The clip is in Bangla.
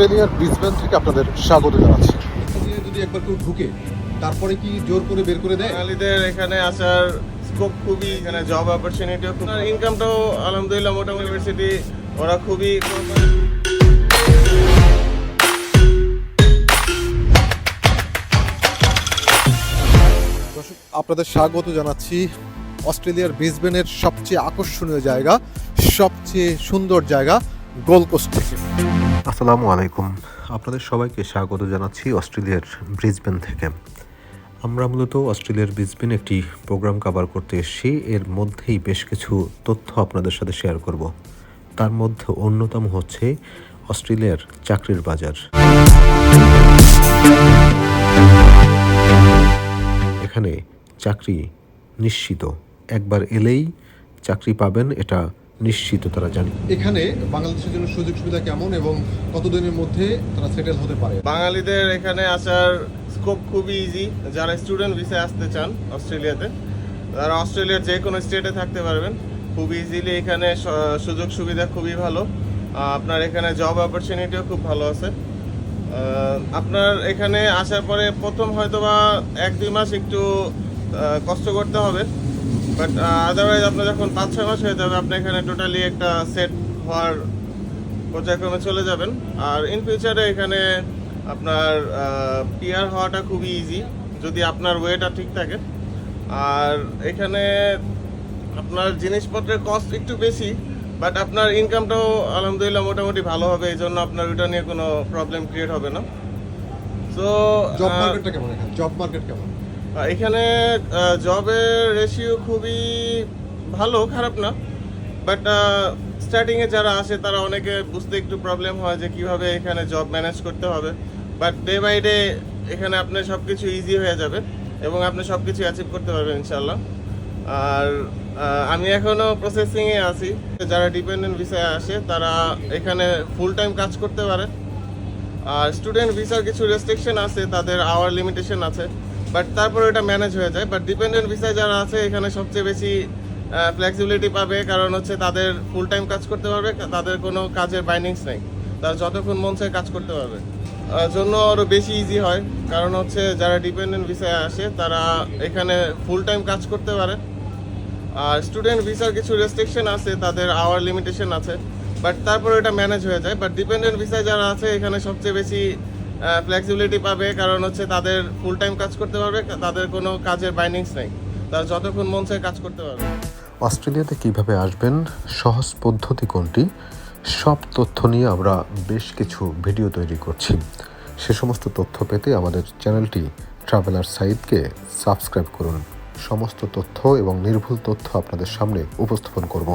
অস্ট্রেলিয়ার ব্রিসবেন থেকে আপনাদের স্বাগত জানাচ্ছি। যদি একবার কেউ ঢুকে তারপরে কি জোর করে বের করে দেয়? বাঙালিদের এখানে আসার স্কোপ খুবই এখানে জব অপরচুনিটিও খুব ইনকামটাও আলহামদুলিল্লাহ মোটামুটি ইউনিভার্সিটি ওরা খুবই আপনাদের স্বাগত জানাচ্ছি। অস্ট্রেলিয়ার ব্রিসবেনের সবচেয়ে আকর্ষণীয় জায়গা সবচেয়ে সুন্দর জায়গা গোল্ড কোস্ট থেকে। আসসালামু আলাইকুম। আপনাদের সবাইকে স্বাগত জানাচ্ছি অস্ট্রেলিয়ার ব্রিসবেন থেকে। আমরা মূলত অস্ট্রেলিয়ার ব্রিসবেন একটি প্রোগ্রাম কভার করতে এসেছি। এর মধ্যেই বেশ কিছু তথ্য আপনাদের সাথে শেয়ার করব। তার মধ্যে অন্যতম হচ্ছে অস্ট্রেলিয়ার চাকরির বাজার। এখানে চাকরি নিশ্চিত। একবার এলেই চাকরি পাবেন, এটা নিশ্চিত তারা জানে। এখানে বাংলাদেশের জন্য সুযোগ সুবিধা কেমন এবং কতদিনের মধ্যে তারা সেটেল হতে পারে? বাঙালিদের এখানে আসার স্কোপ খুবই ইজি যারা স্টুডেন্ট ভিসায় আসতে চান অস্ট্রেলিয়াতে তারা অস্ট্রেলিয়ার যে কোনো স্টেটে থাকতে পারবেন। খুব ইজিলি এখানে সুযোগ সুবিধা খুবই ভালো। আপনার এখানে জব অপরচুনিটিও খুব ভালো আছে। আপনার এখানে আসার পরে প্রথম হয়তো বা এক দুই মাস একটু কষ্ট করতে হবে। বাট আদারওয়াইজ আপনার যখন পাঁচ ছয় মাস হয়ে যাবে আপনি এখানে টোটালি একটা সেট হওয়ার পর্যায়ক্রমে চলে যাবেন। আর ইন ফিউচারে এখানে আপনার পিয়ার হওয়াটা খুবই ইজি যদি আপনার ওয়েটা ঠিক থাকে। আর এখানে আপনার জিনিসপত্রের কস্ট একটু বেশি বাট আপনার ইনকামটাও আলহামদুলিল্লাহ মোটামুটি ভালো হবে এই জন্য আপনার ওইটা নিয়ে কোনো প্রবলেম ক্রিয়েট হবে না। সো জব মার্কেটটা কেমন জব মার্কেট কেমন? এখানে জবের রেশিও খুবই ভালো, খারাপ না। বাট স্টার্টিংয়ে যারা আসে, তারা অনেকে বুঝতে একটু প্রবলেম হয় যে কীভাবে এখানে জব ম্যানেজ করতে হবে। বাট ডে বাই ডে এখানে আপনার সব কিছু ইজি হয়ে যাবে এবং আপনি সব কিছু অ্যাচিভ করতে পারবেন ইনশাল্লাহ আর আমি এখনও প্রসেসিংয়ে আছি। যারা ডিপেন্ডেন্ট ভিসায় আসে, তারা এখানে ফুল টাইম কাজ করতে পারে। আর স্টুডেন্ট ভিসার কিছু রেস্ট্রিকশন আছে, তাদের আওয়ার লিমিটেশন আছে। বাট তারপরে এটা ম্যানেজ হয়ে যায়। বাট ডিপেন্ডেন্ট ভিসায় যারা আছে, এখানে সবচেয়ে বেশি ফ্লেক্সিবিলিটি পাবে। কারণ হচ্ছে তাদের ফুল টাইম কাজ করতে পারবে, তাদের কোনো কাজের বাইন্ডিংস নেই। তারা যতক্ষণ মন চায় কাজ করতে পারবে। জন্য আরও বেশি ইজি হয়। কারণ হচ্ছে যারা ডিপেন্ডেন্ট ভিসায় আসে, তারা এখানে ফুল টাইম কাজ করতে পারে। আর স্টুডেন্ট ভিসার কিছু রেস্ট্রিকশন আছে, তাদের আওয়ার লিমিটেশন আছে। বাট তারপরে এটা ম্যানেজ হয়ে যায়। বাট ডিপেন্ডেন্ট ভিসায় যারা আছে, এখানে সবচেয়ে বেশি ফ্লেক্সিবিলিটি পাবে, কারণ হচ্ছে তাদের ফুল টাইম কাজ করতে পারবে, তাদের কোনো কাজের বাইন্ডিংস নেই। তারা যতক্ষণ মন চায় কাজ করতে পারবে। অস্ট্রেলিয়াতে কীভাবে আসবেন, সহজ পদ্ধতি কোনটি, সব তথ্য নিয়ে আমরা বেশ কিছু ভিডিও তৈরি করছি। সে সমস্ত তথ্য পেতে আমাদের চ্যানেলটি ট্রাভেলার সাইটকে সাবস্ক্রাইব করুন। সমস্ত তথ্য এবং নির্ভুল তথ্য আপনাদের সামনে উপস্থাপন করব।